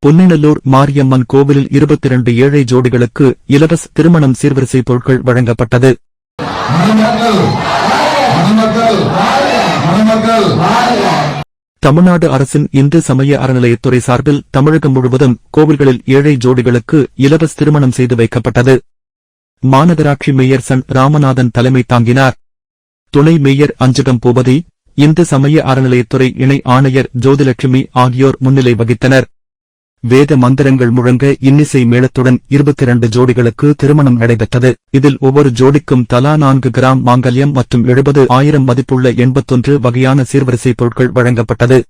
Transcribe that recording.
பொன்னெல்லூர் மாரியம்மன் கோவிலில் இருபத்தி இரண்டு ஏழை ஜோடிகளுக்கு இலவச திருமணம் சீர்வரிசை பொருட்கள் வழங்கப்பட்டது. தமிழ்நாடு அரசின் இந்து சமய அறநிலையத்துறை சார்பில் தமிழகம் முழுவதும் கோவில்களில் ஏழை ஜோடிகளுக்கு இலவச திருமணம் செய்து வைக்கப்பட்டது. மாநகராட்சி மேயர் சன் ராமநாதன் தலைமை தாங்கினார். துணை மேயர் அஞ்சுகம் பூபதி இந்து சமய அறநிலையத்துறை இணை ஆணையர் ஜோதிலட்சுமி ஆகியோர் முன்னிலை வகித்தனர். வேத மந்திரங்கள் முழங்க இன்னிசை மேளத்துடன் இருபத்தி இரண்டு ஜோடிகளுக்கு திருமணம் நடைபெற்றது. இதில் ஒவ்வொரு ஜோடிக்கும் தலா நான்கு கிராம் மாங்கல்யம் மற்றும் எழுபது ஆயிரம் மதிப்புள்ள எண்பத்தொன்று வகையான சீர்வரிசை பொருட்கள் வழங்கப்பட்டது.